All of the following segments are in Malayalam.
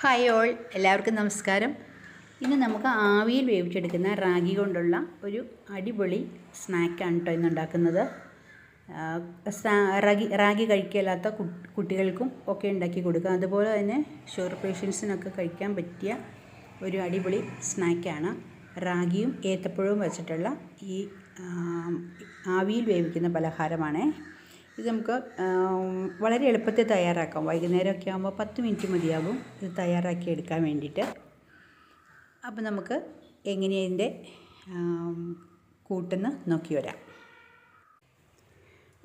ഹായ് ഓൾ എല്ലാവർക്കും നമസ്കാരം. ഇന്ന് നമുക്ക് ആവിയിൽ വേവിച്ചെടുക്കുന്ന റാഗി കൊണ്ടുള്ള ഒരു അടിപൊളി സ്നാക്കാണ് കേട്ടോ ഇന്ന് ഉണ്ടാക്കുന്നത്. റാഗി റാഗി കഴിക്കില്ലാത്ത കുട്ടികൾക്കും ഒക്കെ ഉണ്ടാക്കി കൊടുക്കുക അതുപോലെ തന്നെ ഷുഗർ പേഷ്യൻസിനൊക്കെ കഴിക്കാൻ പറ്റിയ ഒരു അടിപൊളി സ്നാക്കാണ്. റാഗിയും ഏത്തപ്പഴവും വെച്ചിട്ടുള്ള ഈ ആവിയിൽ വേവിക്കുന്ന പലഹാരമാണേ. ഇത് നമുക്ക് വളരെ എളുപ്പത്തിൽ തയ്യാറാക്കാം. വൈകുന്നേരമൊക്കെ ആകുമ്പോൾ പത്ത് മിനിറ്റ് മതിയാകും ഇത് തയ്യാറാക്കി എടുക്കാൻ വേണ്ടിയിട്ട്. അപ്പോൾ നമുക്ക് എങ്ങനെയാണ് ഇതിന്റെ കൂട്ടെന്ന് നോക്കി വരാം.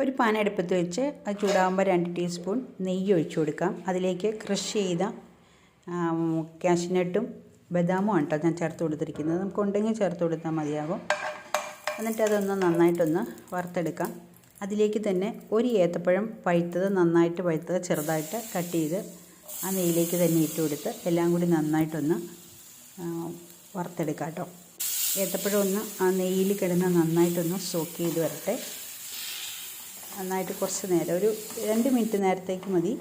ഒരു പാൻ അടുപ്പത്ത് വെച്ച് അത് ചൂടാകുമ്പോൾ രണ്ട് ടീസ്പൂൺ നെയ്യ് ഒഴിച്ചു കൊടുക്കാം. അതിലേക്ക് ക്രഷ് ചെയ്ത കാഷ്നട്ടും ബദാമും ആണ് ഞാൻ ചേർത്ത് കൊടുത്തിരിക്കുന്നത്. നമുക്ക് ഉണ്ടെങ്കിൽ ചേർത്ത് കൊടുത്താൽ മതിയാകും. എന്നിട്ട് അതൊന്ന് നന്നായിട്ടൊന്ന് വറുത്തെടുക്കാം. അതിലേക്ക് തന്നെ ഒരു ഏത്തപ്പഴം പഴുത്തത് നന്നായിട്ട് പഴുത്തത് ചെറുതായിട്ട് കട്ട് ചെയ്ത് ആ നെയ്യിലേക്ക് തന്നെ ഇട്ട് കൊടുത്ത് എല്ലാം കൂടി നന്നായിട്ടൊന്ന് വറുത്തെടുക്കാം കേട്ടോ. ഏത്തപ്പഴം ഒന്ന് ആ നെയ്യിൽ കിടന്ന് നന്നായിട്ടൊന്ന് സോക്ക് ചെയ്ത് വരട്ടെ. നന്നായിട്ട് കുറച്ച് നേരം ഒരു രണ്ട് മിനിറ്റ് നേരത്തേക്ക് മതി.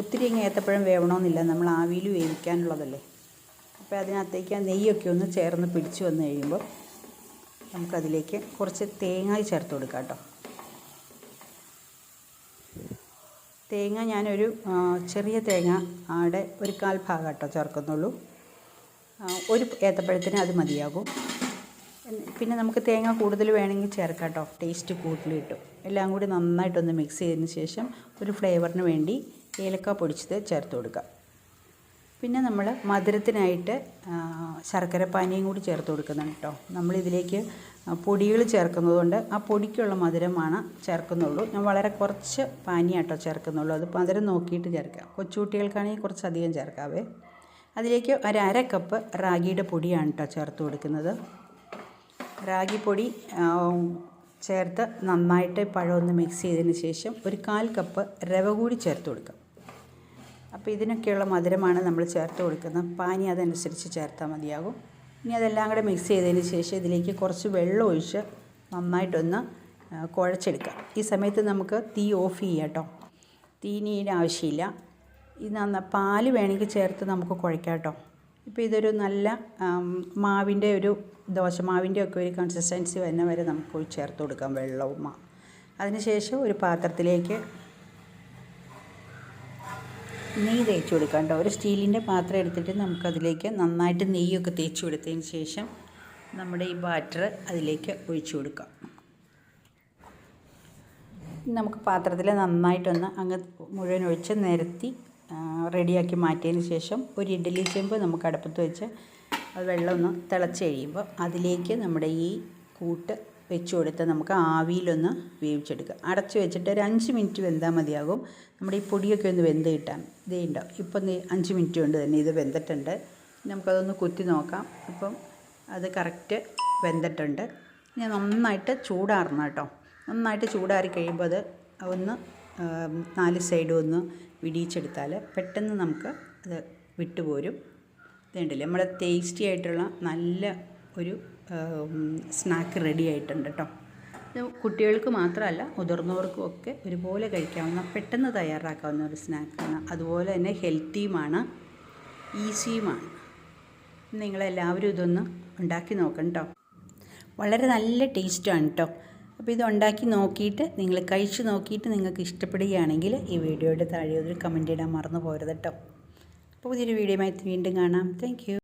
ഒത്തിരി അങ്ങ് ഏത്തപ്പഴം വേവണമെന്നില്ല നമ്മൾ ആവിയിൽ വേവിക്കാനുള്ളതല്ലേ. അപ്പോൾ അതിനകത്തേക്ക് ആ നെയ്യൊക്കെ ഒന്ന് ചേർന്ന് പിടിച്ച് വന്ന് കഴിയുമ്പോൾ നമുക്കതിലേക്ക് കുറച്ച് തേങ്ങ ചേർത്ത് കൊടുക്കാം കേട്ടോ. തേങ്ങ ഞാനൊരു ചെറിയ തേങ്ങ ആടെ ഒരു കാൽ ഭാഗം കേട്ടോ ചേർക്കുന്നുള്ളൂ. ഒരു ഏത്തപ്പഴത്തിന് അത് മതിയാകും. പിന്നെ നമുക്ക് തേങ്ങ കൂടുതൽ വേണമെങ്കിൽ ചേർക്കാം കേട്ടോ ടേസ്റ്റ് കൂടുതൽ കിട്ടും. എല്ലാം കൂടി നന്നായിട്ടൊന്ന് മിക്സ് ചെയ്തതിന് ശേഷം ഒരു ഫ്ലേവറിന് വേണ്ടി ഏലക്ക പൊടിച്ചത് ചേർത്ത് കൊടുക്കാം. പിന്നെ നമ്മൾ മധുരത്തിനായിട്ട് ശർക്കര പാനിയും കൂടി ചേർത്ത് കൊടുക്കുന്നുണ്ട് കേട്ടോ നമ്മളിതിലേക്ക് പൊടികൾ ചേർക്കുന്നതുകൊണ്ട് ആ പൊടിക്കുള്ള മധുരമാണ് ചേർക്കുന്നുള്ളൂ. ഞാൻ വളരെ കുറച്ച് പാനിയാട്ടോ ചേർക്കുന്നുള്ളൂ. അത് മധുരം നോക്കിയിട്ട് ചേർക്കാം. കൊച്ചുകുട്ടികൾക്കാണെങ്കിൽ കുറച്ചധികം ചേർക്കാവേ. അതിലേക്ക് ഒരു അര കപ്പ് റാഗിയുടെ പൊടിയാണ് കേട്ടോ ചേർത്ത് കൊടുക്കുന്നത്. റാഗി പൊടി ചേർത്ത് നന്നായിട്ട് പഴമൊന്ന് മിക്സ് ചെയ്തതിന് ശേഷം ഒരു കാൽ കപ്പ് രവ കൂടി ചേർത്ത് കൊടുക്കാം. അപ്പോൾ ഇതിനൊക്കെയുള്ള മധുരമാണ് നമ്മൾ ചേർത്ത് കൊടുക്കുന്നത്. പാനി അതനുസരിച്ച് ചേർത്താൽ മതിയാകും. ഇനി അതെല്ലാം കൂടെ മിക്സ് ചെയ്തതിന് ശേഷം ഇതിലേക്ക് കുറച്ച് വെള്ളം ഒഴിച്ച് നന്നായിട്ടൊന്ന് കുഴച്ചെടുക്കാം. ഈ സമയത്ത് നമുക്ക് തീ ഓഫ് ചെയ്യാം കേട്ടോ തീനീന്റെ ആവശ്യമില്ല. ഇത് നന്ന പാൽ വേണമെങ്കിൽ ചേർത്ത് നമുക്ക് കുഴക്കാം കേട്ടോ ഇപ്പോൾ ഇതൊരു നല്ല മാവിന്റെ ഒരു ദോശമാവിന്റെ ഒക്കെ ഒരു കൺസിസ്റ്റൻസി വരുന്ന വരെ നമുക്ക് ചേർത്ത് കൊടുക്കാം വെള്ളവും അതിനുശേഷം ഒരു പാത്രത്തിലേക്ക് നെയ്യ് തേച്ച് കൊടുക്കാം കേട്ടോ. ഒരു സ്റ്റീലിന്റെ പാത്രം എടുത്തിട്ട് നമുക്കതിലേക്ക് നന്നായിട്ട് നെയ്യൊക്കെ തേച്ച് കൊടുത്തതിന് ശേഷം നമ്മുടെ ഈ ബാറ്റർ അതിലേക്ക് ഒഴിച്ചു കൊടുക്കാം. നമുക്ക് പാത്രത്തിൽ നന്നായിട്ടൊന്ന് അങ്ങ് മുഴുവൻ ഒഴിച്ച് നിരത്തി റെഡിയാക്കി മാറ്റിയതിന് ശേഷം ഒരു ഇഡ്ഡലി ചെമ്പ് നമുക്ക് അടുപ്പത്ത് വെച്ച് അത് വെള്ളം ഒന്ന് തിളച്ച് കഴിയുമ്പോൾ അതിലേക്ക് നമ്മുടെ ഈ കൂട്ട് വെച്ച് നമുക്ക് ആവിയിലൊന്ന് വേവിച്ചെടുക്കുക. അടച്ച് വെച്ചിട്ട് ഒരു അഞ്ച് മിനിറ്റ് വെന്താൽ മതിയാകും. നമ്മുടെ ഈ പൊടിയൊക്കെ ഒന്ന് വെന്ത് കിട്ടാൻ. ഇതേ ഉണ്ടാവും ഇപ്പം അഞ്ച് മിനിറ്റ് കൊണ്ട് തന്നെ ഇത് വെന്തിട്ടുണ്ട്. നമുക്കതൊന്ന് കുത്തി നോക്കാം. അപ്പം അത് കറക്റ്റ് വെന്തിട്ടുണ്ട്. ഞാൻ നന്നായിട്ട് ചൂടാറണം കേട്ടോ. നന്നായിട്ട് ചൂടാറി കഴിയുമ്പോൾ അത് ഒന്ന് നാല് സൈഡും ഒന്ന് വിടിയിച്ചെടുത്താൽ പെട്ടെന്ന് നമുക്ക് അത് വിട്ടുപോരും. ഇതുണ്ടല്ലേ നമ്മുടെ ടേസ്റ്റി ആയിട്ടുള്ള നല്ല ഒരു സ്നാക്ക് റെഡി ആയിട്ടുണ്ട് കേട്ടോ ഇത് കുട്ടികൾക്ക് മാത്രമല്ല മുതിർന്നവർക്കും ഒക്കെ ഒരുപോലെ കഴിക്കാവുന്ന പെട്ടെന്ന് തയ്യാറാക്കാവുന്ന ഒരു സ്നാക്കാണ് അതുപോലെ തന്നെ ഹെൽത്തിയുമാണ് ഈസിയുമാണ് നിങ്ങളെല്ലാവരും ഇതൊന്ന് ഉണ്ടാക്കി നോക്കണം കേട്ടോ വളരെ നല്ല ടേസ്റ്റാണ് കേട്ടോ അപ്പോൾ ഇത് ഉണ്ടാക്കി നോക്കിയിട്ട് നിങ്ങൾ കഴിച്ച് നോക്കിയിട്ട് നിങ്ങൾക്ക് ഇഷ്ടപ്പെടുകയാണെങ്കിൽ ഈ വീഡിയോയുടെ താഴെ ഒരു കമന്റ് ഇടാൻ മറന്നു പോരുത് കേട്ടോ അപ്പോൾ പുതിയൊരു വീഡിയോയുമായി വീണ്ടും കാണാം. താങ്ക്